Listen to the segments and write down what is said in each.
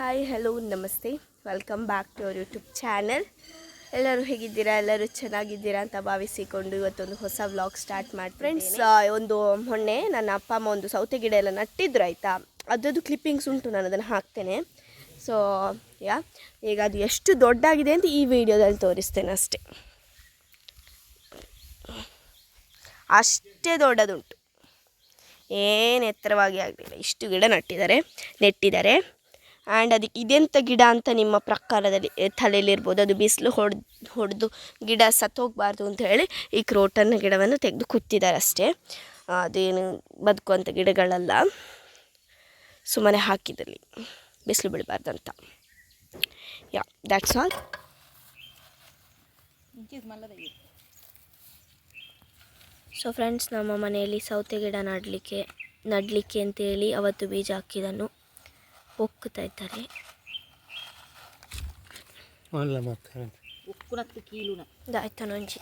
Hi, hello, ನಮಸ್ತೆ. Welcome back to our YouTube channel ಎಲ್ಲರೂ ಹೇಗಿದ್ದೀರಾ? ಎಲ್ಲರೂ ಚೆನ್ನಾಗಿದ್ದೀರಾ ಅಂತ ಭಾವಿಸಿಕೊಂಡು ಇವತ್ತೊಂದು ಹೊಸ ವ್ಲಾಗ್ ಸ್ಟಾರ್ಟ್ ಮಾಡಿ ಫ್ರೆಂಡ್ಸ್ ಒಂದು ಮೊನ್ನೆ ನನ್ನ ಅಪ್ಪ, ಅಮ್ಮ ಒಂದು ಸೌತೆ ಗಿಡ ಎಲ್ಲ ನಟ್ಟಿದ್ರು, ಆಯಿತಾ? ಅದರದ್ದು ಕ್ಲಿಪ್ಪಿಂಗ್ಸ್ ಉಂಟು, ನಾನು ಅದನ್ನು ಹಾಕ್ತೇನೆ. ಸೊ ಯಾ, ಈಗ ಅದು ಎಷ್ಟು ದೊಡ್ಡಾಗಿದೆ ಅಂತ ಈ ವಿಡಿಯೋದಲ್ಲಿ ತೋರಿಸ್ತೇನೆ ಅಷ್ಟೇ. ಅಷ್ಟೇ ದೊಡ್ಡದುಂಟು. ಏನು ಎತ್ತರವಾಗಿ ಆಗಲಿಲ್ಲ. ಇಷ್ಟು ಗಿಡ ನಟ್ಟಿದ್ದಾರೆ, ನೆಟ್ಟಿದ್ದಾರೆ. ಆ್ಯಂಡ್ ಅದಕ್ಕೆ ಇದೆಂಥ ಗಿಡ ಅಂತ ನಿಮ್ಮ ಪ್ರಕಾರದಲ್ಲಿ ತಲೆಯಲ್ಲಿ ತಲೆಯಲ್ಲಿರ್ಬೋದು. ಅದು ಬಿಸಿಲು ಹೊಡೆದು ಹೊಡೆದು ಗಿಡ ಸತ್ತೋಗಬಾರ್ದು ಅಂತ ಹೇಳಿ ಈ ಕ್ರೋಟನ್ನ ಗಿಡವನ್ನು ತೆಗೆದು ಕುತ್ತಿದ್ದಾರೆ ಅಷ್ಟೇ. ಅದೇನು ಬದುಕುವಂಥ ಗಿಡಗಳಲ್ಲ. ಸುಮ್ಮನೆ ಹಾಕಿದಲ್ಲಿ ಬಿಸಿಲು ಅಂತ. Yeah that's all so friends ನಮ್ಮ ಮನೆಯಲ್ಲಿ ಸೌತೆ ಗಿಡ ನಡಲಿಕ್ಕೆ ನಡಲಿಕ್ಕೆ ಅಂತೇಳಿ ಅವತ್ತು ಬೀಜ ಹಾಕಿದನ್ನು ಒಕ್ಕುತ್ತಾ ಇದ್ದಾರೆ ನಂಜಿ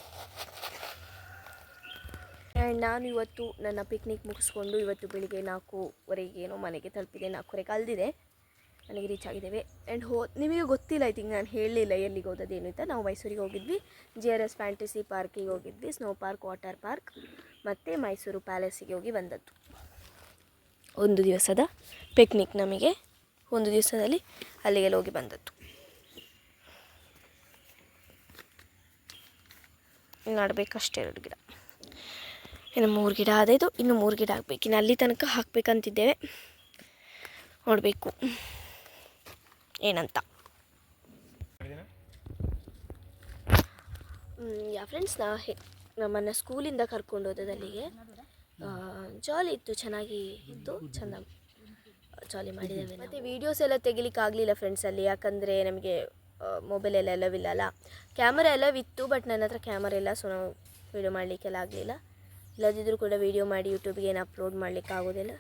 ಆ್ಯಂಡ್ ನಾನು ಇವತ್ತು ನನ್ನ ಪಿಕ್ನಿಕ್ ಮುಗಿಸ್ಕೊಂಡು ಇವತ್ತು ಬೆಳಿಗ್ಗೆ ನಾಲ್ಕೂವರೆಗೆ ಏನೋ ಮನೆಗೆ ತಲುಪಿದೆ. ನಾಲ್ಕೂವರೆ ಕಲ್ದಿದೆ. ಮನೆಗೆ ರೀಚ್ ಆಗಿದ್ದೇವೆ. ಆ್ಯಂಡ್ ಹೋ ನಿಮಗೆ ಗೊತ್ತಿಲ್ಲ ಐ ತಿಂಕ್ ನಾನು ಹೇಳಲಿಲ್ಲ ಎಲ್ಲಿಗೆ ಹೋದದೇನು ಅಂತ. ನಾವು ಮೈಸೂರಿಗೆ ಹೋಗಿದ್ವಿ. ಜಿ ಆರ್ ಎಸ್ ಫ್ಯಾಂಟಸಿ ಪಾರ್ಕಿಗೆ ಹೋಗಿದ್ವಿ. ಸ್ನೋ ಪಾರ್ಕ್ ವಾಟರ್ ಪಾರ್ಕ್ ಮತ್ತು ಮೈಸೂರು ಪ್ಯಾಲೇಸಿಗೆ ಹೋಗಿ ಬಂದದ್ದು. ಒಂದು ದಿವಸದ ಪಿಕ್ನಿಕ್ ನಮಗೆ. ಒಂದು ದಿವಸದಲ್ಲಿ ಅಲ್ಲಿಗೆಲ್ಲ ಹೋಗಿ ಬಂದದ್ದು. ನಡಬೇಕಷ್ಟೇ ಎರಡು ಗಿಡ. ಇನ್ನು ಮೂರು ಗಿಡ ಆದಾಯಿತು ಇನ್ನು ಮೂರು ಗಿಡ ಹಾಕ್ಬೇಕು. ಇನ್ನು ಅಲ್ಲಿ ತನಕ ಹಾಕ್ಬೇಕಂತಿದ್ದೇವೆ. ನೋಡಬೇಕು. ಏನಂತ. ಯಾ ಫ್ರೆಂಡ್ಸ್ ನಾ ನಮ್ಮನ್ನು ಸ್ಕೂಲಿಂದ ಕರ್ಕೊಂಡು ಹೋದದಲ್ಲಿಗೆ ಜಾಲಿ ಇತ್ತು, ಚೆನ್ನಾಗಿ ಇತ್ತು, ಚೆಂದ. ಜಾಲಿ ಮಾಡಿದ್ದೇವೆ ಮತ್ತು ವೀಡಿಯೋಸ್ ಎಲ್ಲ ತೆಗಿಲಿಕ್ಕೆ ಆಗಲಿಲ್ಲ ಫ್ರೆಂಡ್ಸ್ ಅಲ್ಲಿ ಯಾಕಂದರೆ ನಮಗೆ ಮೊಬೈಲ್ ಎಲ್ಲ ಎಲ್ಲವಿಲ್ಲ ಅಲ್ಲ. ಕ್ಯಾಮರಾ ಎಲ್ಲವಿತ್ತು ಬಟ್ ನನ್ನ ಹತ್ರ ಕ್ಯಾಮರಾ ಇಲ್ಲ ಸೊ ನಾವು ವೀಡಿಯೋ ಮಾಡಲಿಕ್ಕೆಲ್ಲ ಆಗಲಿಲ್ಲ. ಇಲ್ಲದಿದ್ದರೂ ಕೂಡ ವೀಡಿಯೋ ಮಾಡಿ ಯೂಟ್ಯೂಬ್ಗೆ ಏನು ಅಪ್ಲೋಡ್ ಮಾಡಲಿಕ್ಕೆ ಆಗೋದಿಲ್ಲ.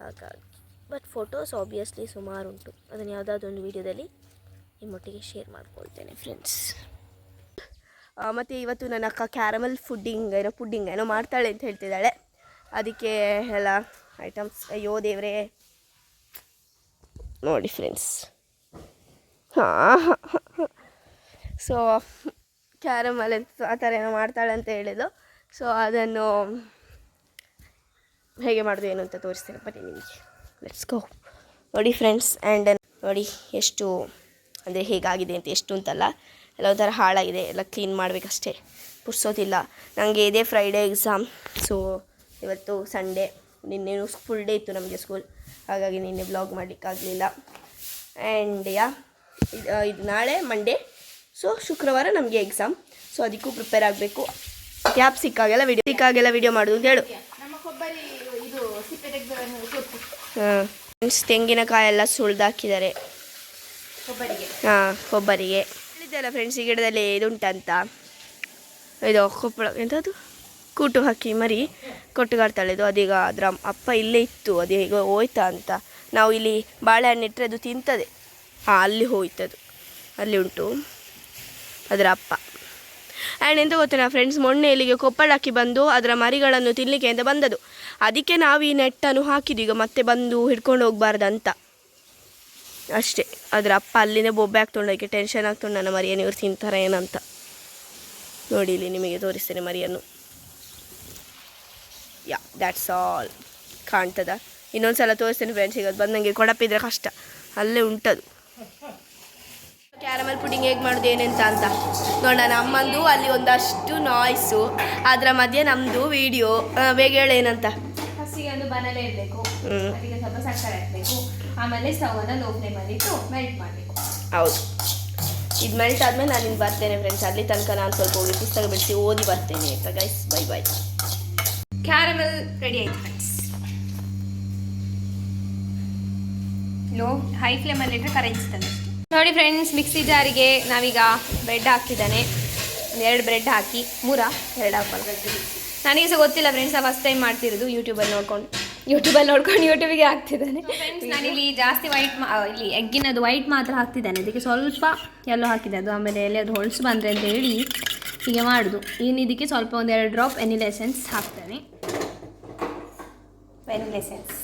ಹಾಗಾಗಿ ಬಟ್ ಫೋಟೋಸ್ ಆಬ್ವಿಯಸ್ಲಿ ಸುಮಾರು ಉಂಟು. ಅದನ್ನು ಯಾವುದಾದ್ರೂ ಒಂದು ವೀಡಿಯೋದಲ್ಲಿ ನಿಮ್ಮೊಟ್ಟಿಗೆ ಶೇರ್ ಮಾಡ್ಕೊಳ್ತೇನೆ ಫ್ರೆಂಡ್ಸ್ ಮತ್ತು ಇವತ್ತು ನನ್ನ ಅಕ್ಕ ಕ್ಯಾರಮಲ್ ಫುಡ್ಡಿಂಗ್ ಏನೋ ಪುಡ್ಡಿಂಗ್ ಏನೋ ಮಾಡ್ತಾಳೆ ಅಂತ ಹೇಳ್ತಿದ್ದಾಳೆ. ಅದಕ್ಕೆ ಎಲ್ಲ ಐಟಮ್ಸ್ ಅಯ್ಯೋ ದೇವ್ರೇ ನೋಡಿ ಫ್ರೆಂಡ್ಸ್ ಹಾಂ ಸೊ ಕ್ಯಾರಮಲ್ ಅಂತ ಆ ಥರ ಏನೋ ಮಾಡ್ತಾಳೆ ಅಂತ ಹೇಳಿದ್ದು. ಸೊ ಅದನ್ನು ಹೇಗೆ ಮಾಡೋದು ಏನು ಅಂತ ತೋರಿಸ್ತೇನೆ ಬನ್ನಿ ನಿಮಗೆ. ಲೆಟ್ಸ್ ಗೋ ನೋಡಿ ಫ್ರೆಂಡ್ಸ್ ಆ್ಯಂಡ್ ನೋಡಿ ಎಷ್ಟು ಅಂದರೆ ಹೇಗಾಗಿದೆ ಅಂತ ಎಷ್ಟು ಅಂತಲ್ಲ. ಎಲ್ಲ ಒಂಥರ ಹಾಳಾಗಿದೆ ಎಲ್ಲ ಕ್ಲೀನ್ ಮಾಡಬೇಕಷ್ಟೇ. ಪುರ್ಸೋದಿಲ್ಲ ನನಗೆ ಇದೇ ಫ್ರೈಡೇ ಎಕ್ಸಾಮ್ ಸೊ ಇವತ್ತು ಸಂಡೇ ನಿನ್ನೆ ಫುಲ್ ಡೇ ಇತ್ತು ನಮಗೆ ಸ್ಕೂಲ್ ಹಾಗಾಗಿ ನಿನ್ನೆ ಬ್ಲಾಗ್ ಮಾಡಲಿಕ್ಕಾಗಲಿಲ್ಲ. ಆ್ಯಂಡ್ ಯಾ ಇದು ನಾಳೆ ಮಂಡೇ ಸೊ ಶುಕ್ರವಾರ ನಮಗೆ ಎಕ್ಸಾಮ್ ಸೊ ಅದಕ್ಕೂ ಪ್ರಿಪೇರ್ ಆಗಬೇಕು. ಕ್ಯಾಬ್ ಸಿಕ್ಕಾಗೆಲ್ಲ ವಿಡಿಯೋ ಸಿಕ್ಕಾಗೆಲ್ಲ ವಿಡಿಯೋ ಮಾಡೋದು ಅಂತ ಹೇಳು. ಹಾಂ. ಫ್ರೆಂಡ್ಸ್ ತೆಂಗಿನಕಾಯಿ ಎಲ್ಲ ಸುಳ್ದಾಕಿದ್ದಾರೆ ಹಾಂ, ಕೊಬ್ಬರಿಗೆ. ಹೇಳಿದ್ದಲ್ಲ ಫ್ರೆಂಡ್ಸ್ ಈ ಗಿಡದಲ್ಲಿ ಇದುಂಟಂತ. ಇದು ಕೊಪ್ಪಳ ಎಂಥದ್ದು ಕೂಟು ಹಾಕಿ ಮರಿ ಕೊಟ್ಟುಗಾಡ್ತಾಳೆದು ಅದೀಗ ಅದರ ಅಪ್ಪ ಇಲ್ಲೇ ಇತ್ತು ಅದು ಈಗ ಹೋಯ್ತಾ ಅಂತ. ನಾವು ಇಲ್ಲಿ ಬಾಳೆಹಣ್ಣು ಇಟ್ಟರೆ ಅದು ತಿಂತದೆ. ಹಾಂ ಅಲ್ಲಿ ಹೋಯ್ತದು. ಅಲ್ಲಿ ಉಂಟು ಅದರ ಅಪ್ಪ. ಆ್ಯಂಡ್ ಎಂತ ಗೊತ್ತಾ ಫ್ರೆಂಡ್ಸ್ ಮೊನ್ನೆ ಇಲ್ಲಿಗೆ ಕೊಪ್ಪಳಕ್ಕೆ ಬಂದು ಅದರ ಮರಿಗಳನ್ನು ತಿನ್ನಲಿಕ್ಕೆ ಅಂತ ಬಂದದು. ಅದಕ್ಕೆ ನಾವು ಈ ನೆಟ್ಟನ್ನು ಹಾಕಿದ್ದು, ಈಗ ಮತ್ತೆ ಬಂದು ಹಿಡ್ಕೊಂಡು ಹೋಗ್ಬಾರ್ದಂತ. ಅಷ್ಟೇ. ಅದರ ಅಪ್ಪ ಅಲ್ಲಿಂದ ಬೊಬ್ಬೆ ಹಾಕ್ತೊಂಡೋಕೆ ಟೆನ್ಷನ್ ಆಗ್ತೊಂಡು ನನ್ನ ಮರಿಯನ್ನು ಇವ್ರು ತಿಂತಾರೆ ಏನಂತ. ನೋಡಿ ಇಲ್ಲಿ ನಿಮಗೆ ತೋರಿಸ್ತೇನೆ ಮರಿಯನ್ನು. ಯಾ ದ್ಯಾಟ್ಸ್ ಆಲ್ ಕಾಣ್ತದ? ಇನ್ನೊಂದು ಸಲ ತೋರಿಸ್ತೇನೆ ಫ್ರೆಂಡ್ಸ್ ಈಗ ಅದು ಬಂದಂಗೆ ಕೊಡಪಿದ್ರೆ ಕಷ್ಟ. ಅಲ್ಲೇ ಉಂಟದು. ಕ್ಯಾರಮಲ್ ಪುಡಿಂಗ್ ಹೇಗೆ ಮಾಡೋದು ಏನಂತ ಅಂತ. ನೋಡೋಣ ನಮ್ಮಂದು ಅಲ್ಲಿ ಒಂದಷ್ಟು ನಾಯ್ಸು ಅದರ ಮಧ್ಯೆ ನಮ್ಮದು ವಿಡಿಯೋ ಬೇಗ ಹೇಳೇನಂತ ಏನಂತ. ಫಸ್ಟಿಗೆ ಒಂದು ಬನಲೆ ಇಡಬೇಕು ಅದಕ್ಕೆ ಸ್ವಲ್ಪ ಸಕ್ಕರೆ ಹಾಕಬೇಕು. ಆಮೇಲೆ ಲೋ ಇಟ್ಟು ಮೆಲ್ಟ್ ಮಾಡಬೇಕು. ಹೌದು. ಇದು ಮೆಲ್ಟ್ ಆದಮೇಲೆ ನಾನು ನಿಮ್ಗೆ ಬರ್ತೇನೆ ಫ್ರೆಂಡ್ಸ್ ಅಲ್ಲಿ ತನಕ ನಾನು ಸ್ವಲ್ಪ ಹೋಗಿ ಪುಸ್ತಕ ಬಿಡಿಸಿ ಓದಿ ಬರ್ತೇನೆ ಆಯ್ತಾ guys bye bye caramel ready ಆಯ್ತು ಫ್ರೆಂಡ್ಸ್ ಲೋ ಹೈ ಫ್ಲೇಮಲ್ಲಿ ಇಟ್ಟರೆ ಕರಗಿಸ್ತದೆ ನೋಡಿ ಫ್ರೆಂಡ್ಸ್ ಮಿಕ್ಸಿ ಜಾರಿಗೆ ನಾವೀಗ ಬ್ರೆಡ್ ಹಾಕಿದ್ದಾನೆ. ಎರಡು ಬ್ರೆಡ್ ಹಾಕಿ, ಮೂರ, ಎರಡು ಹಾಕಲ್ಲ ನನಗೆ ಸಹ ಗೊತ್ತಿಲ್ಲ ಫ್ರೆಂಡ್ಸ್ ಫಸ್ಟ್ ಟೈಮ್ ಮಾಡ್ತಿರೋದು ಯೂಟ್ಯೂಬಲ್ಲಿ ನೋಡ್ಕೊಂಡು. ಯೂಟ್ಯೂಬಲ್ಲಿ ನೋಡ್ಕೊಂಡು ಯೂಟ್ಯೂಬಿಗೆ ಹಾಕ್ತಿದ್ದಾನೆ. ನಾನಿಲ್ಲಿ ಜಾಸ್ತಿ ವೈಟ್ ಇಲ್ಲಿ ಎಗ್ಗಿನದು ವೈಟ್ ಮಾತ್ರ ಹಾಕ್ತಿದ್ದಾನೆ. ಅದಕ್ಕೆ ಸ್ವಲ್ಪ ಎಲ್ಲೋ ಹಾಕಿದೆ ಅದು ಆಮೇಲೆ ಎಲ್ಲಿ ಅದು ಹೊಳಸು ಬಂದರೆ ಅಂತ ಹೇಳಿ ಹೀಗೆ ಮಾಡೋದು. ಇನ್ನು ಇದಕ್ಕೆ ಸ್ವಲ್ಪ ಒಂದು ಎರಡು ಡ್ರಾಪ್ ಎನಿಲ್ ಎಸೆನ್ಸ್ ಹಾಕ್ತಾನೆ. ವೆನಿಲ್ ಎಸೆನ್ಸ್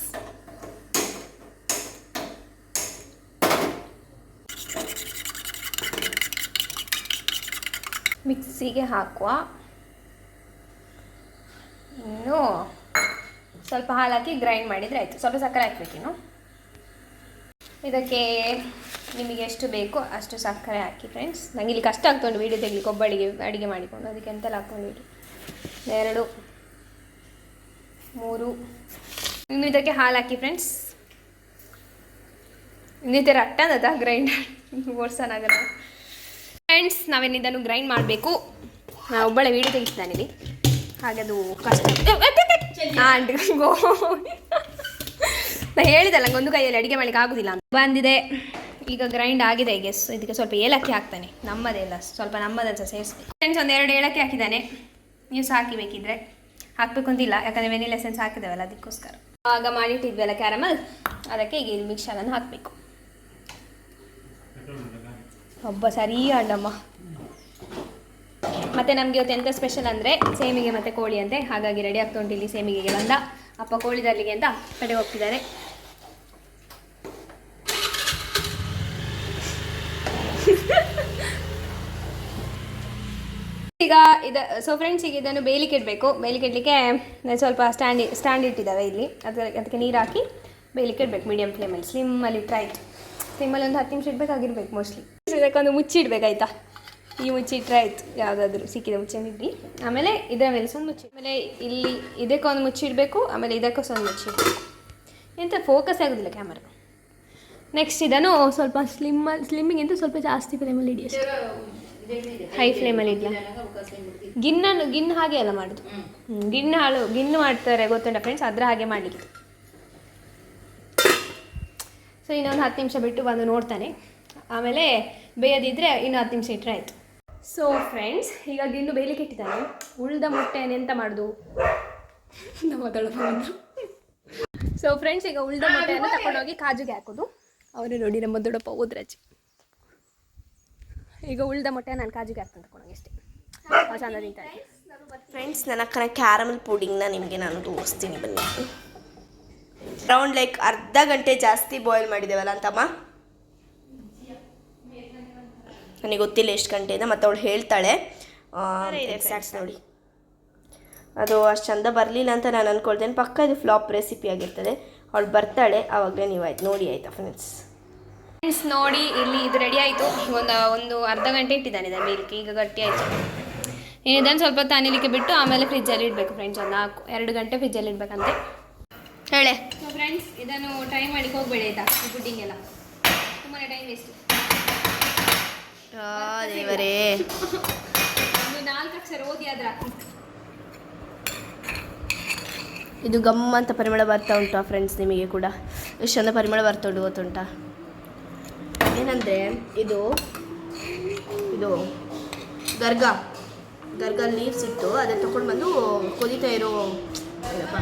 ಮಿಕ್ಸಿಗೆ ಹಾಕುವ ಇನ್ನು ಸ್ವಲ್ಪ ಹಾಲು ಹಾಕಿ ಗ್ರೈಂಡ್ ಮಾಡಿದರೆ ಆಯಿತು. ಸ್ವಲ್ಪ ಸಕ್ಕರೆ ಹಾಕಬೇಕೇನು ಇದಕ್ಕೆ ನಿಮಗೆ ಎಷ್ಟು ಬೇಕೋ ಅಷ್ಟು ಸಕ್ಕರೆ ಹಾಕಿ ಫ್ರೆಂಡ್ಸ್ ನಂಗೆ ಇಲ್ಲಿ ಕಷ್ಟ ಆಗ್ತೊಂಡು ವೀಡಿಯೋ ತೆಗಲಿಕ್ಕೆ. ಒಬ್ಬಳಿಗೆ ಅಡುಗೆ ಮಾಡಿಕೊಂಡು. ಅದಕ್ಕೆ ಎಂತೆಲ್ಲ ಹಾಕ್ಕೊಂಡಿರಿ ಎರಡು, ಮೂರು ಇನ್ನು ಇದಕ್ಕೆ ಹಾಲು ಹಾಕಿ ಫ್ರೆಂಡ್ಸ್ ಇನ್ನಿತರ ಅಟ್ಟದ ಗ್ರೈಂಡರ್ ಓಡ್ಸೋನಾಗಲ್ಲ. ಫ್ರೆಂಡ್ಸ್ ನಾವೇನು ಇದನ್ನು ಗ್ರೈಂಡ್ ಮಾಡಬೇಕು. ನಾನು ಒಬ್ಬಳೆ ವೀಡಿಯೋ ತೆಗಿಸ್ತಾನೆ ಇಲ್ಲಿ ಹಾಗೆ ಅದು ಕಷ್ಟ. ಗೋ. ನಾ ಹೇಳಿದಲ್ಲ ಒಂದು ಕೈಯಲ್ಲಿ ಅಡುಗೆ ಮಾಡಲಿಕ್ಕೆ ಆಗೋದಿಲ್ಲ ಬಂದಿದೆ. ಈಗ ಗ್ರೈಂಡ್ ಆಗಿದೆ ಗೆಸ್ ಇದಕ್ಕೆ ಸ್ವಲ್ಪ ಏಲಕ್ಕಿ ಹಾಕ್ತಾನೆ. ನಮ್ಮದೇ ಇಲ್ಲ ಸ್ವಲ್ಪ ನಮ್ಮದನ್ನು ಸಹ ಸೇರಿಸ್ಬೇಕು. ಫ್ರೆಂಡ್ಸ್ ಒಂದು ಎರಡು ಏಲಕ್ಕಿ ಹಾಕಿದ್ದಾನೆ. ನೀವು ಸಹ ಹಾಕಿ ಬೇಕಿದ್ರೆ ಹಾಕಬೇಕು ಅಂತಿಲ್ಲ, ಯಾಕಂದರೆ ವೆನಿಲ್ ಎಸೆನ್ಸ್ ಹಾಕಿದ್ದೇವಲ್ಲ ಅದಕ್ಕೋಸ್ಕರ. ಆಗ ಮಾಡಿಟ್ಟಿದ್ವಲ್ಲ ಕ್ಯಾರಮಲ್? ಅದಕ್ಕೆ ಈಗ ಇಲ್ಲಿ ಮಿಕ್ಸರನ್ನು ಹಾಕಬೇಕು. ಒಬ್ಬ ಸರಿ ಅಣ್ಣಮ್ಮ ಮತ್ತೆ ನಮಗೆ ಇವತ್ತು ಎಂತ ಸ್ಪೆಷಲ್ ಅಂದ್ರೆ ಸೇಮಿಗೆ ಮತ್ತೆ ಕೋಳಿ ಅಂತೆ. ಹಾಗಾಗಿ ರೆಡಿ ಆಗ್ತಾ ಉಂಟು ಇಲ್ಲಿ ಸೇಮಿಗೆಗೆ ಬಂದ. ಅಪ್ಪ ಕೋಳಿ ಅಂತ ಕಡೆ ಹೋಗ್ತಿದ್ದಾರೆ. ಈಗ ಇದ ಸೊ ಫ್ರೆಂಡ್ಸ್ ಈಗ ಇದನ್ನು ಬೇಯಲಿಕ್ಕೆ ಇಡಬೇಕು ಬೇಯಲಿಕ್ಕೆ ಇಡಲಿಕ್ಕೆ ಸ್ವಲ್ಪ ಸ್ಟ್ಯಾಂಡ್ ಸ್ಟ್ಯಾಂಡ್ ಇಟ್ಟಿದ್ದಾವೆ ಇಲ್ಲಿ. ಅದಕ್ಕೆ ಅದಕ್ಕೆ ನೀರು ಹಾಕಿ ಬೇಯಲಿಕ್ಕೆ ಇಡಬೇಕು ಮೀಡಿಯಮ್ ಫ್ಲೇಮಲ್ಲಿ ಸ್ಲಿಮ್ಮಲ್ಲಿ ಆಯಿತು ಸ್ಲಿಮ್ಮಲ್ಲಿ ಒಂದು ಹತ್ತು ನಿಮಿಷ ಇಡಬೇಕಾಗಿರ್ಬೇಕು ಮೋಸ್ಟ್ಲಿ ಇದಕ್ಕೊಂದು ಮುಚ್ಚಿಡ್ಬೇಕಾಯ್ತಾ ಈ ಮುಚ್ಚಿಟ್ರೆ ಆಯಿತು ಯಾವುದಾದ್ರೂ ಸಿಕ್ಕಿದೆ ಇಡ್ರಿ ಆಮೇಲೆ ಇದರ ಮೇಲೆ ಸೊಂದು ಮುಚ್ಚಿ ಆಮೇಲೆ ಇಲ್ಲಿ ಇದಕ್ಕೊಂದು ಮುಚ್ಚಿಡಬೇಕು ಆಮೇಲೆ ಇದಕ್ಕೂ ಒಂದು ಮುಚ್ಚಿಡಬೇಕು ಎಂತ ಫೋಕಸ್ ಆಗೋದಿಲ್ಲ ಕ್ಯಾಮರಾ ನೆಕ್ಸ್ಟ್ ಇದನ್ನು ಸ್ವಲ್ಪ ಸ್ಲಿಮ್ಮಲ್ಲಿ ಸ್ಲಿಮ್ಮಿಗಿಂತ ಸ್ವಲ್ಪ ಜಾಸ್ತಿ ಫ್ಲೇಮಲ್ಲಿ ಇಡಿಯೋ ಹೈ ಫ್ಲೇಮಲ್ಲಿ ಇಡ್ಲ? ಗಿನ್ನನ್ನು ಗಿನ್ ಹಾಗೆ ಅಲ್ಲ ಮಾಡೋದು. ಗಿನ್ನ ಹಾಳು ಗಿನ್ನು ಮಾಡ್ತಾರೆ ಗೊತ್ತುಂಟ ಫ್ರೆಂಡ್ಸ್ ಅದ್ರ ಹಾಗೆ ಮಾಡಲಿಕ್ಕೆ. ಸೊ ಇನ್ನೊಂದು ಹತ್ತು ನಿಮಿಷ ಬಿಟ್ಟು ಬಂದು ನೋಡ್ತಾನೆ. ಆಮೇಲೆ ಬೇಯದಿದ್ದರೆ ಇನ್ನೂ ಹತ್ತು ನಿಮಿಷ ಇಟ್ಟರೆ ಆಯಿತು. ಸೊ ಫ್ರೆಂಡ್ಸ್ ಈಗ ಗಿನ್ನು ಬೇಯಲಿಕ್ಕೆ ಇಟ್ಟಿದ್ದಾನೆ. ಉಳ್ದ ಮೊಟ್ಟೆಯನ್ನು ಎಂತ ಮಾಡೋದು? ಮಾತಾಡೋದು ಸೊ ಫ್ರೆಂಡ್ಸ್ ಈಗ ಉಳಿದ ಮೊಟ್ಟೆಯನ್ನು ತಗೊಂಡೋಗಿ ಕಾಜುಗೆ ಹಾಕೋದು. ಅವರು ನೋಡಿ ನಮ್ಮ ದೊಡ್ಡಪ್ಪ ಓದ್ರಾಜಿ ಈಗ ಉಳ್ದ ಮೊಟ್ಟೆ ನಾನು ಕಾಜಿಗೆ ಹಾಕ್ಕೊಂಡು ತಗೊಂಡೋಗಿ ಅಷ್ಟೇ. ಚಂದ ತಿಂತಾರೆ. ಫ್ರೆಂಡ್ಸ್ ನನ್ನ ಕಣ ಕ್ಯಾರಮಲ್ ಪುಡಿಂಗ್ನ ನಿಮಗೆ ನಾನು ತೋರಿಸ್ತೀನಿ ಬನ್ನಿ. ರೌಂಡ್ ಲೈಕ್ ಅರ್ಧ ಗಂಟೆ ಜಾಸ್ತಿ ಬಾಯ್ಲ್ ಮಾಡಿದ್ದೇವಲ್ಲ ಅಂತಮ್ಮ? ನನಗೆ ಗೊತ್ತಿಲ್ಲ ಎಷ್ಟು ಗಂಟೆಯಿಂದ ಮತ್ತು ಅವಳು ಹೇಳ್ತಾಳೆ. ಎಕ್ಸಾಕ್ಟ್ಸ್ ನೋಡಿ. ಅದು ಅಷ್ಟು ಚಂದ ಬರಲಿಲ್ಲ ಅಂತ ನಾನು ಅಂದ್ಕೊಳ್ತೇನೆ ಪಕ್ಕ ಇದು ಫ್ಲಾಪ್ ರೆಸಿಪಿ ಆಗಿರ್ತದೆ. ಅವಳು ಬರ್ತಾಳೆ ಆವಾಗಲೇ ನೀವು ಆಯ್ತು ನೋಡಿ ಆಯ್ತಾ ಫ್ರೆಂಡ್ಸ್ ಫ್ರೆಂಡ್ಸ್ ನೋಡಿ ಇಲ್ಲಿ ಇದು ರೆಡಿ ಆಯಿತು. ಒಂದು ಒಂದು ಅರ್ಧ ಗಂಟೆ ಇಟ್ಟಿದ್ದಾನೆ ಇದನ್ನು ಬೇಯಲಿಕ್ಕೆ ಈಗ ಗಟ್ಟಿ ಆಯಿತು. ಇದನ್ನು ಸ್ವಲ್ಪ ತಾನಿಲಿಕ್ಕೆ ಬಿಟ್ಟು ಆಮೇಲೆ ಫ್ರಿಜ್ಜಲ್ಲಿ ಇಡಬೇಕು ಫ್ರೆಂಡ್ಸ್ ಒಂದು ನಾಲ್ಕು ಎರಡು ಗಂಟೆ ಫ್ರಿಜ್ಜಲ್ಲಿ ಇಡಬೇಕಂತೆ. ಹೇಳೆ. ಸೊ ಫ್ರೆಂಡ್ಸ್ ಇದನ್ನು ಟ್ರೈ ಮಾಡಿಕ್ಕೆ ಹೋಗಬೇಡಿ ಆಯಿತಾ ಎಲ್ಲ. ತುಂಬಾ ಟೈಮ್ ವೇಸ್ಟ್ ದೇವರೇ. ಒಂದು ನಾಲ್ಕು ಅಕ್ಷರ ಓದಿ ಆದ್ರೆ. ಇದು ಗಮ್ ಅಂತ ಪರಿಮಳ ಬರ್ತಾ ಉಂಟಾ ಫ್ರೆಂಡ್ಸ್ ನಿಮಗೆ ಕೂಡ. ಎಷ್ಟು ಚಂದ ಪರಿಮಳ ಬರ್ತಾ ಉಂಟು ಗೊತ್ತುಂಟಾ? ಏನಂದರೆ ಇದು ಇದು ಗರ್ಗ. ಗರ್ಗ ಲೀವ್ಸ್ ಇತ್ತು ಅದನ್ನ ತಗೊಂಡು ಬಂದು ಕೊದಿತಾ ಇರೋ ಏನಪ್ಪ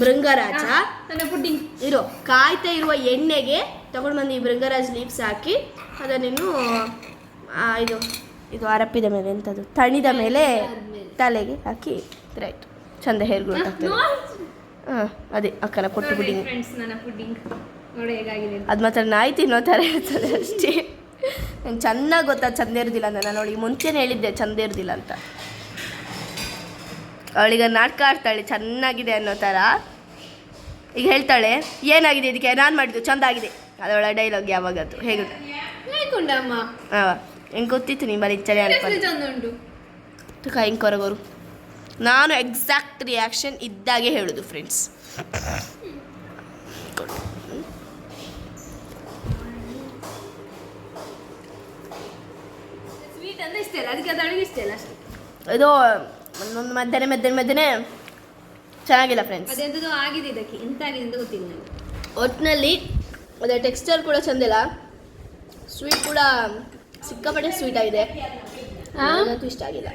ಭೃಂಗರಾಜ ನನ್ನ ಪುಡ್ಡಿಂಗ್. ಇರೋ ಕಾಯ್ತಾ ಇರುವ ಎಣ್ಣೆಗೆ ತಗೊಂಡು ಬಂದು ಈ ಭೃಂಗರಾಜ್ ಲೀವ್ಸ್ ಹಾಕಿ ಅದನ್ನೇನು ಇದು ಇದು ಅರಪ್ಪಿದ ಮೇಲೆ ಎಂಥದ್ದು ತಣಿದ ಮೇಲೆ ತಲೆಗೆ ಹಾಕಿ ರೈಟ್ ಚಂದ ಹೇರ್ಗಳು ಹಾಂ ಅದೇ ಅಕ್ಕನ ಕೊಟ್ಟು ಪುಡ್ಡಿಂಗ್. ನೋಡಿ ಹೇಗಾಗಿದೆ. ಅದು ಮಾತ್ರ ನಾಯಿ ತಿನ್ನೋ ಥರ ಇರ್ತದೆ ಅಷ್ಟೇ. ನಂಗೆ ಚೆನ್ನಾಗಿ ಗೊತ್ತಾ ಚಂದ ಇರೋದಿಲ್ಲ ಅಂತ. ನಾನು ನೋಡಿ ಮುಂಚೆನೇ ಹೇಳಿದ್ದೆ ಚಂದ ಇರೋದಿಲ್ಲ ಅಂತ. ಅವಳಿಗೆ ನಾಟಕ ಆಡ್ತಾಳೆ ಚೆನ್ನಾಗಿದೆ ಅನ್ನೋ ಥರ. ಈಗ ಹೇಳ್ತಾಳೆ ಏನಾಗಿದೆ ಇದಕ್ಕೆ? ನಾನು ಮಾಡಿದ್ದು ಚಂದ ಆಗಿದೆ. ಅದೊಳ ಡೈಲಾಗ್ ಯಾವಾಗದು ಹೇಗೆ ಹೆಂಗ್ ಅಮ್ಮ? ಹಾಂ ಹೆಂಗೆ ಗೊತ್ತಿತ್ತು ನಿಮ್ಮ ಬರೀ ಚಳಿ ಅನ್ಕೊಂಡು ಹಿಂಗೆ ಕೊರಗೋರು? ನಾನು ಎಕ್ಸಾಕ್ಟ್ ರಿಯಾಕ್ಷನ್ ಇದ್ದಾಗೆ ಹೇಳೋದು ಫ್ರೆಂಡ್ಸ್ ಸ್ವೀಟ್ ಅಂದ್ರೆ ಇಷ್ಟ ಇಲ್ಲ ಅದಕ್ಕೆ ಅದು ಅಡುಗೆ ಇಷ್ಟ ಇಲ್ಲ ಅಷ್ಟೇ. ಇದು ಒಂದೊಂದು ಮಧ್ಯಾಹ್ನ ಮಧ್ಯಾಹ್ನ ಮಧ್ಯಾಹ್ನ ಚೆನ್ನಾಗಿಲ್ಲ ಫ್ರೆಂಡ್ಸ್ ಅದೆಂತದೋ ಆಗಿದೆ ಇದಕ್ಕೆ ಎಂತ ಆಗಿದೆ ಅಂತ ಗೊತ್ತಿಲ್ಲ ನನಗೆ ಒಟ್ಟಿನಲ್ಲಿ ಅದರ ಟೆಕ್ಸ್ಚರ್ ಕೂಡ ಚಂದಿಲ್ಲ ಸ್ವೀಟ್ ಕೂಡ ಸಿಕ್ಕಾಪಟ್ಟೆ ಸ್ವೀಟ್ ಆಗಿದೆ. ನನಗಂತೂ ಇಷ್ಟ ಆಗಿಲ್ಲ.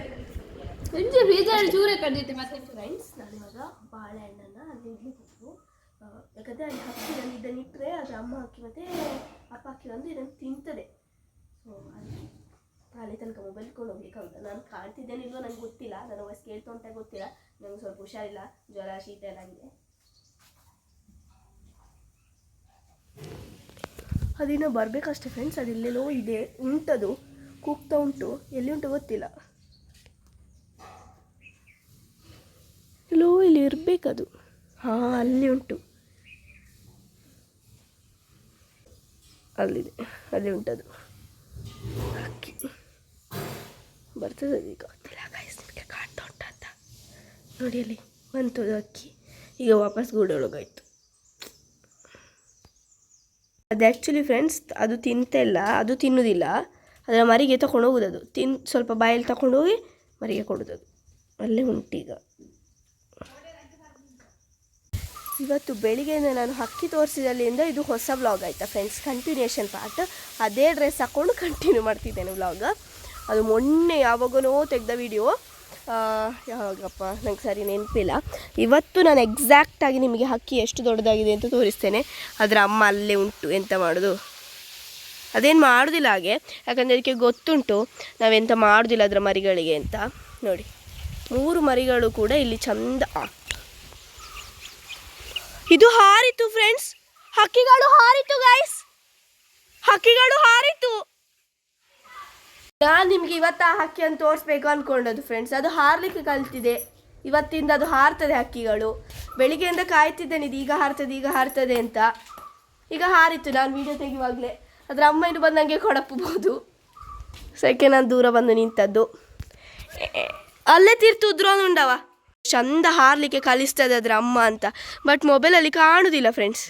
ಎಂತ ಬೀಜಾಡಿ ಜೂರೇ ಕಡ್ದಿತ್ತೆ ಮತ್ತೆ ಫ್ರೆಂಡ್ಸ್ ನಾನಿವಾಗ ಬಾಳೆಹಣ್ಣನ್ನು ಅಲ್ಲಿ ಇಡ್ಲಿ ಕೊಟ್ಟರು ಯಾಕಂದರೆ ಅಲ್ಲಿ ಹಕ್ಕಿ ನಾನು ಇದನ್ನು ಇಟ್ಟರೆ ಅದು ಅಮ್ಮ ಹಾಕಿ ಮತ್ತು ಅಪ್ಪ ಹಾಕಿ ಬಂದು ಇದನ್ನು ತಿಂತದೆ. ಸೊ ಅದಕ್ಕೆ ಅಲ್ಲಿ ತನಕ ಮೊಬೈಲ್ ಕೊಂಡು ಹೋಗ್ಲಿಕ್ಕೆ ಹೌದಾ ನಾನು ಕಾಣ್ತಿದ್ದೇನಿಲ್ವೋ ನನಗೆ ಗೊತ್ತಿಲ್ಲ. ನನ್ನ ವಾಯ್ಸ್ ಕೇಳ್ತು ಅಂತ ಗೊತ್ತಿಲ್ಲ. ನನಗೆ ಸ್ವಲ್ಪ ಹುಷಾರಿಲ್ಲ. ಜ್ವರ, ಶೀತ ಎಲ್ಲ ಆಗಿದೆ. ಅದಿನ್ನೂ ಬರಬೇಕಷ್ಟೇ ಫ್ರೆಂಡ್ಸ್ ಅದು ಇಲ್ಲೆಲ್ಲೋ ಇದೆ. ಉಂಟದು. ಕೂಗ್ತಾ ಉಂಟು. ಎಲ್ಲಿ ಉಂಟು ಗೊತ್ತಿಲ್ಲ. ಎಲ್ಲೋ ಇಲ್ಲಿ ಇರಬೇಕದು. ಹಾಂ, ಅಲ್ಲಿ ಉಂಟು. ಅಲ್ಲಿದೆ. ಅಲ್ಲಿ ಉಂಟದು. ಅಕ್ಕಿ. ಬರ್ತದೆ ಈಗ. ಗೊತ್ತಿಲ್ಲ ಗೈಸ್ ನಿಮಗೆ ಕಾಣ್ತಾ ಉಂಟಂತ ನೋಡಿ ಅಲ್ಲಿ, ಬಂತು ಅಕ್ಕಿ. ಈಗ ವಾಪಸ್ ಗೂಡೊಳಗಾಯ್ತು. ಅದು ಆ್ಯಕ್ಚುಲಿ ಫ್ರೆಂಡ್ಸ್ ಅದು ತಿಂತಿಲ್ಲ ಅದು ತಿನ್ನೋದಿಲ್ಲ. ಅದರ ಮರಿಗೆ ತಗೊಂಡು ಹೋಗೋದು ಅದು. ತಿನ್, ಸ್ವಲ್ಪ ಬಾಯಲ್ಲಿ ತಗೊಂಡು ಹೋಗಿ ಮರಿಗೆ ಕೊಡೋದು ಅಲ್ಲೇ ಉಂಟೀಗ ಇವತ್ತು ಬೆಳಿಗ್ಗೆಯಿಂದ ನಾನು ಹಕ್ಕಿ ತೋರಿಸಿದಲ್ಲಿಂದ ಇದು ಹೊಸ ವ್ಲಾಗ್ ಆಯಿತಾ ಫ್ರೆಂಡ್ಸ್ ಕಂಟಿನ್ಯೂಷನ್ ಪಾರ್ಟ್ ಅದೇ ಡ್ರೆಸ್ ಹಾಕ್ಕೊಂಡು ಕಂಟಿನ್ಯೂ ಮಾಡ್ತಿದ್ದೇನೆ ವ್ಲಾಗ್ ಅದು ಮೊನ್ನೆ ಯಾವಾಗನೋ ತೆಗೆದ ವಿಡಿಯೋ ಯಾವಾಗಪ್ಪ? ನಂಗೆ ಸರಿ ನೆನಪಿಲ್ಲ. ಇವತ್ತು ನಾನು ಎಕ್ಸಾಕ್ಟಾಗಿ ನಿಮಗೆ ಹಕ್ಕಿ ಎಷ್ಟು ದೊಡ್ಡದಾಗಿದೆ ಅಂತ ತೋರಿಸ್ತೇನೆ. ಅದರ ಅಮ್ಮ ಅಲ್ಲೇ ಉಂಟು. ಎಂತ ಮಾಡೋದು? ಅದೇನು ಮಾಡೋದಿಲ್ಲ ಹಾಗೆ. ಯಾಕಂದರೆ ಅದಕ್ಕೆ ಗೊತ್ತುಂಟು, ನಾವೆಂತ ಮಾಡೋದಿಲ್ಲ ಅದರ ಮರಿಗಳಿಗೆ ಅಂತ. ನೋಡಿ, ಮೂರು ಮರಿಗಳು ಕೂಡ ಇಲ್ಲಿ ಚಂದ. ಇದು ಹಾರಿತು ಫ್ರೆಂಡ್ಸ್ ಹಕ್ಕಿಗಳು ಹಾರಿತು ಗೈಸ್ ಹಕ್ಕಿಗಳು ಹಾರಿತು. ನಾನು ನಿಮಗೆ ಇವತ್ತು ಆ ಹಕ್ಕಿಯನ್ನು ತೋರಿಸ್ಬೇಕು ಅಂದ್ಕೊಂಡದ್ದು ಫ್ರೆಂಡ್ಸ್ ಅದು ಹಾರಲಿಕ್ಕೆ ಕಲ್ತಿದೆ. ಇವತ್ತಿಂದ ಅದು ಹಾರ್ತದೆ ಹಕ್ಕಿಗಳು. ಬೆಳಿಗ್ಗೆಯಿಂದ ಕಾಯ್ತಿದ್ದೇನೆ ಇದು ಈಗ ಹಾರ್ತದೆ ಈಗ ಹಾರ್ತದೆ ಅಂತ. ಈಗ ಹಾರಿತ್ತು, ನಾನು ವಿಡಿಯೋ ತೆಗೆಯುವಾಗಲೇ. ಅದರ ಅಮ್ಮ ಇನ್ನು ಬಂದಂಗೆ ಕೊಡಪ್ಪಬಹುದು ಸೆಕೆ ನಾನು ದೂರ ಬಂದು ನಿಂತದ್ದು. ಅಲ್ಲೇ ತೀರ್ತು ಉದ್ರೋನುಂಡವ? ಚಂದ ಹಾರಲಿಕ್ಕೆ ಕಲಿಸ್ತದೆ ಅದರ ಅಮ್ಮ ಅಂತ. ಬಟ್ ಮೊಬೈಲಲ್ಲಿ ಕಾಣುವುದಿಲ್ಲ ಫ್ರೆಂಡ್ಸ್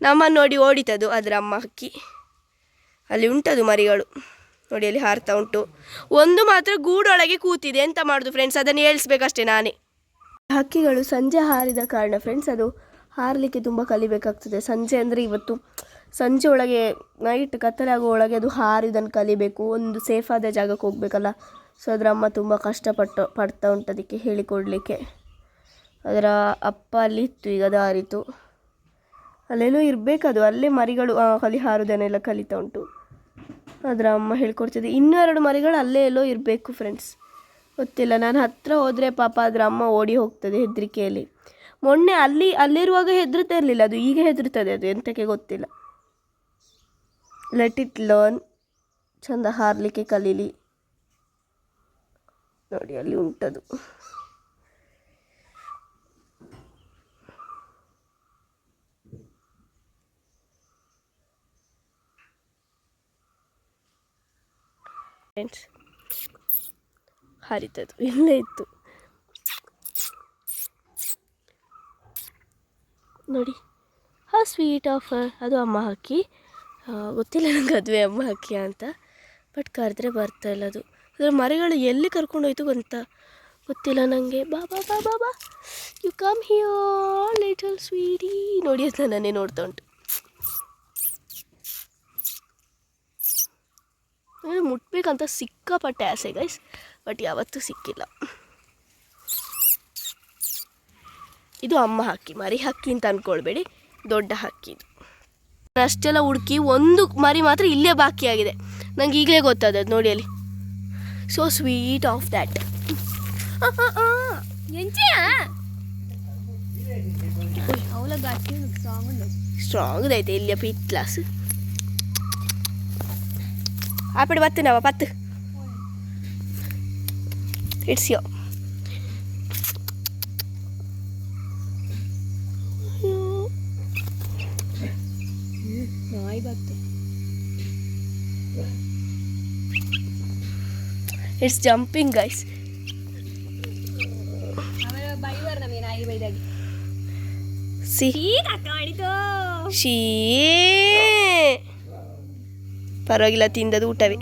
ನಮ್ಮನ್ನು ನೋಡಿ ಓಡಿತದು ಅದರ ಅಮ್ಮ ಹಕ್ಕಿ. ಅಲ್ಲಿ ಉಂಟದು ಮರಿಗಳು. ನೋಡಿ, ಅಲ್ಲಿ ಹಾರ್ತಾ ಉಂಟು. ಒಂದು ಮಾತ್ರ ಗೂಡೊಳಗೆ ಕೂತಿದೆ ಎಂತ ಮಾಡೋದು ಫ್ರೆಂಡ್ಸ್ ಅದನ್ನು ಹೇಳಿಸ್ಬೇಕಷ್ಟೇ ನಾನೇ. ಹಕ್ಕಿಗಳು ಸಂಜೆ ಹಾರಿದ ಕಾರಣ ಫ್ರೆಂಡ್ಸ್ ಅದು ಹಾರಲಿಕ್ಕೆ ತುಂಬ ಕಲಿಬೇಕಾಗ್ತದೆ. ಸಂಜೆ ಅಂದರೆ ಇವತ್ತು ಸಂಜೆ ಒಳಗೆ ನೈಟ್ ಕತ್ತಲೆ ಆಗೋ ಒಳಗೆ ಅದು ಹಾರಿದನ್ನು ಕಲಿಬೇಕು. ಒಂದು ಸೇಫಾದ ಜಾಗಕ್ಕೆ ಹೋಗಬೇಕಲ್ಲ. ಸೊ ಅದರ ಅಮ್ಮ ತುಂಬ ಕಷ್ಟಪಟ್ಟು, ಪಡ್ತಾ ಉಂಟು ಅದಕ್ಕೆ ಹೇಳಿಕೊಡಲಿಕ್ಕೆ. ಅದರ ಅಪ್ಪ ಅಲ್ಲಿ ಇತ್ತು, ಈಗ ಅದು ಹಾರಿತು. ಅಲ್ಲೇನೋ ಇರಬೇಕದು. ಅಲ್ಲೇ ಮರಿಗಳು ಕಲಿ ಹಾರುದನ್ನೆಲ್ಲ ಕಲಿತಾ ಉಂಟು. ಅದರ ಅಮ್ಮ ಹೇಳ್ಕೊಡ್ತಿದ್ದೆ. ಇನ್ನೂ ಎರಡು ಮರಿಗಳು ಅಲ್ಲೇ ಎಲ್ಲೋ ಇರಬೇಕು ಫ್ರೆಂಡ್ಸ್ ಗೊತ್ತಿಲ್ಲ, ನಾನು ಹತ್ತಿರ ಹೋದರೆ ಪಾಪ ಅದರ ಅಮ್ಮ ಓಡಿ ಹೋಗ್ತದೆ ಹೆದರಿಕೆಯಲ್ಲಿ. ಮೊನ್ನೆ ಅಲ್ಲಿ, ಅಲ್ಲಿರುವಾಗ ಹೆದರ್ತಾ ಇರಲಿಲ್ಲ ಅದು, ಈಗ ಹೆದರ್ತದೆ ಅದು, ಎಂತಕ್ಕೆ ಗೊತ್ತಿಲ್ಲ. ಲೆಟ್ ಇಟ್ ಲರ್ನ್ ಚಂದ ಹಾರಲಿಕ್ಕೆ ಕಲೀಲಿ. ನೋಡಿ, ಅಲ್ಲಿ ಉಂಟದು. ಫ್ರೆಂಡ್ಸ್ ಹರಿತದು ಇಲ್ಲೇ ಇತ್ತು. ನೋಡಿ. ಹಾ ಸ್ವೀಟ್ ಆಫರ್ ಅದು ಅಮ್ಮ ಹಕ್ಕಿ ಗೊತ್ತಿಲ್ಲ ನನಗೆ ಅದುವೇ ಅಮ್ಮ ಹಕ್ಕಿ ಅಂತ. ಬಟ್ ಕರೆದ್ರೆ ಬರ್ತಾ ಇಲ್ಲ ಅದು. ಅದರ ಮರಿಗಳು ಎಲ್ಲಿ ಕರ್ಕೊಂಡೋಯ್ತು ಅಂತ ಗೊತ್ತಿಲ್ಲ ನನಗೆ ಬಾ ಬಾ ಬಾ ಬಾ ಬಾ. You come here little sweetie ನೋಡಿ ಅಂತ ನನ್ನೇ ನೋಡ್ತಾ ಉಂಟು. ಮುಟ್ಬೇಕಂತ ಸಿಕ್ಕಾಪಟ್ಟೆ ಆಸೆ ಗೈಸ್ ಬಟ್ ಯಾವತ್ತೂ ಸಿಕ್ಕಿಲ್ಲ. ಇದು ಅಮ್ಮ ಹಕ್ಕಿ ಮರಿ ಹಕ್ಕಿ ಅಂತ ಅಂದ್ಕೊಳ್ಬೇಡಿ ದೊಡ್ಡ ಹಕ್ಕಿ ಇದು. ನಾನು ಅಷ್ಟೆಲ್ಲ ಹುಡುಕಿ ಒಂದು ಮರಿ ಮಾತ್ರ ಇಲ್ಲೇ ಬಾಕಿ ಆಗಿದೆ. ನಂಗೆ ಈಗಲೇ ಗೊತ್ತಾದದ್ದು ನೋಡಿ ಅಲ್ಲಿ. So sweet of that strong ಐತೆ ಇಲ್ಲಿ ಪಿತ್ ಕ್ಲಾಸ್ ಆಪಡೆ ಬತ್ತು ನಾವ ಪತ್ತು ಇಟ್ಸ್ ಯೋ ನಾಯಿ ಬತ್ತು ಇಟ್ಸ್ ಜಂಪಿಂಗ್ ಗೈಸ್ ಆಮೇಲೆ ಬೈವರ್ ನಮಗೆ ನಾಯಿ ಬೈದಾಗಿ ಸಿ ಮಾಡಿತು ಶೀ ಪರವಾಗಿಲ್ಲ ತಿಂದದು ಊಟವೇ.